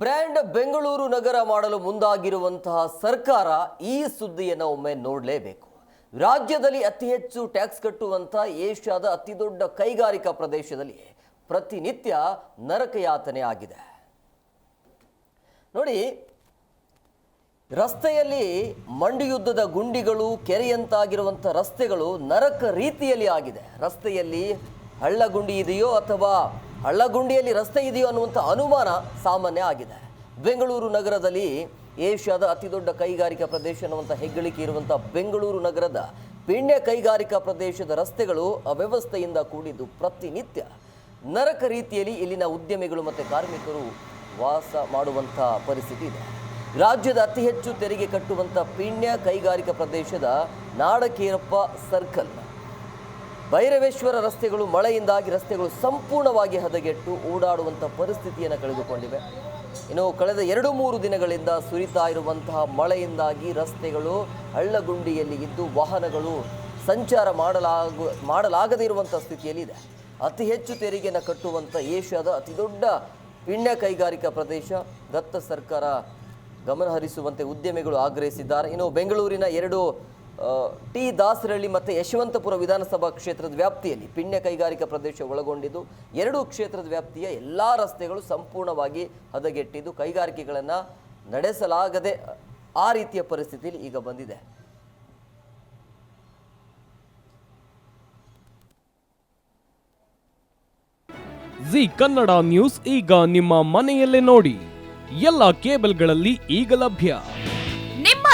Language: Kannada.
ಬ್ರ್ಯಾಂಡ್ ಬೆಂಗಳೂರು ನಗರ ಮಾಡಲು ಮುಂದಾಗಿರುವಂತಹ ಸರ್ಕಾರ ಈ ಸುದ್ದಿಯನ್ನು ಒಮ್ಮೆ ನೋಡಲೇಬೇಕು. ರಾಜ್ಯದಲ್ಲಿ ಅತಿ ಹೆಚ್ಚು ಟ್ಯಾಕ್ಸ್ ಕಟ್ಟುವಂತಹ ಏಷ್ಯಾದ ಅತಿ ದೊಡ್ಡ ಕೈಗಾರಿಕಾ ಪ್ರದೇಶದಲ್ಲಿ ಪ್ರತಿನಿತ್ಯ ನರಕಯಾತನೆ ಆಗಿದೆ. ನೋಡಿ, ರಸ್ತೆಯಲ್ಲಿ ಮಂಡಿಯುದ್ಧದ ಗುಂಡಿಗಳು, ಕೆರೆಯಂತಾಗಿರುವಂಥ ರಸ್ತೆಗಳು ನರಕ ರೀತಿಯಲ್ಲಿ ಆಗಿದೆ. ರಸ್ತೆಯಲ್ಲಿ ಹಳ್ಳಗುಂಡಿ ಇದೆಯೋ ಅಥವಾ ಹಳ್ಳ ಗುಂಡಿಯಲ್ಲಿ ರಸ್ತೆ ಇದೆಯೋ ಅನ್ನುವಂಥ ಅನುಮಾನ ಸಾಮಾನ್ಯ ಆಗಿದೆ. ಬೆಂಗಳೂರು ನಗರದಲ್ಲಿ ಏಷ್ಯಾದ ಅತಿ ದೊಡ್ಡ ಕೈಗಾರಿಕಾ ಪ್ರದೇಶ ಅನ್ನುವಂಥ ಹೆಗ್ಗಳಿಕೆ ಇರುವಂಥ ಬೆಂಗಳೂರು ನಗರದ ಪಿಣ್ಯ ಕೈಗಾರಿಕಾ ಪ್ರದೇಶದ ರಸ್ತೆಗಳು ಅವ್ಯವಸ್ಥೆಯಿಂದ ಕೂಡಿದ್ದು ಪ್ರತಿನಿತ್ಯ. ನರಕ ರೀತಿಯಲ್ಲಿ ಇಲ್ಲಿನ ಉದ್ಯಮಿಗಳು ಮತ್ತು ಕಾರ್ಮಿಕರು ವಾಸ ಮಾಡುವಂಥ ಪರಿಸ್ಥಿತಿ ಇದೆ. ರಾಜ್ಯದ ಅತಿ ಹೆಚ್ಚು ತೆರಿಗೆ ಕಟ್ಟುವಂಥ ಪಿಣ್ಯ ಕೈಗಾರಿಕಾ ಪ್ರದೇಶದ ನಾಡಕೇರಪ್ಪ ಸರ್ಕಲ್. ಭೈರವೇಶ್ವರ ರಸ್ತೆಗಳು, ಮಳೆಯಿಂದಾಗಿ ರಸ್ತೆಗಳು ಸಂಪೂರ್ಣವಾಗಿ ಹದಗೆಟ್ಟು ಓಡಾಡುವಂಥ ಪರಿಸ್ಥಿತಿಯನ್ನು ಕಳೆದುಕೊಂಡಿವೆ. ಇನ್ನು ಕಳೆದ ಎರಡು ಮೂರು ದಿನಗಳಿಂದ ಸುರಿತಾ ಇರುವಂತಹ ಮಳೆಯಿಂದಾಗಿ ರಸ್ತೆಗಳು ಹಳ್ಳಗುಂಡಿಯಲ್ಲಿ ಇದ್ದು ವಾಹನಗಳು ಸಂಚಾರ ಮಾಡಲಾಗು ಮಾಡಲಾಗದೇ ಇರುವಂಥ ಸ್ಥಿತಿಯಲ್ಲಿ ಇದೆ. ಅತಿ ಹೆಚ್ಚು ತೆರಿಗೆಯನ್ನು ಕಟ್ಟುವಂಥ ಏಷ್ಯಾದ ಅತಿ ದೊಡ್ಡ ಪೀಣ್ಯ ಕೈಗಾರಿಕಾ ಪ್ರದೇಶ. ದತ್ತ ಸರ್ಕಾರ ಗಮನಹರಿಸುವಂತೆ ಉದ್ಯಮಿಗಳು ಆಗ್ರಹಿಸಿದ್ದಾರೆ. ಇನ್ನು ಬೆಂಗಳೂರಿನ ಎರಡು ಟಿ ದಾಸರಳ್ಳಿ ಮತ್ತು ಯಶವಂತಪುರ ವಿಧಾನಸಭಾ ಕ್ಷೇತ್ರದ ವ್ಯಾಪ್ತಿಯಲ್ಲಿ ಪಿಣ್ಯ ಕೈಗಾರಿಕಾ ಪ್ರದೇಶ ಒಳಗೊಂಡಿದ್ದು, ಎರಡೂ ಕ್ಷೇತ್ರದ ವ್ಯಾಪ್ತಿಯ ಎಲ್ಲ ರಸ್ತೆಗಳು ಸಂಪೂರ್ಣವಾಗಿ ಹದಗೆಟ್ಟಿದ್ದು, ಕೈಗಾರಿಕೆಗಳನ್ನು ನಡೆಸಲಾಗದೆ ಆ ರೀತಿಯ ಪರಿಸ್ಥಿತಿಯಲ್ಲಿ ಈಗ ಬಂದಿದೆ. ಜಿ ಕನ್ನಡ ನ್ಯೂಸ್ ಈಗ ನಿಮ್ಮ ಮನೆಯಲ್ಲೇ ನೋಡಿ. ಎಲ್ಲ ಕೇಬಲ್ಗಳಲ್ಲಿ ಈಗ ಲಭ್ಯ.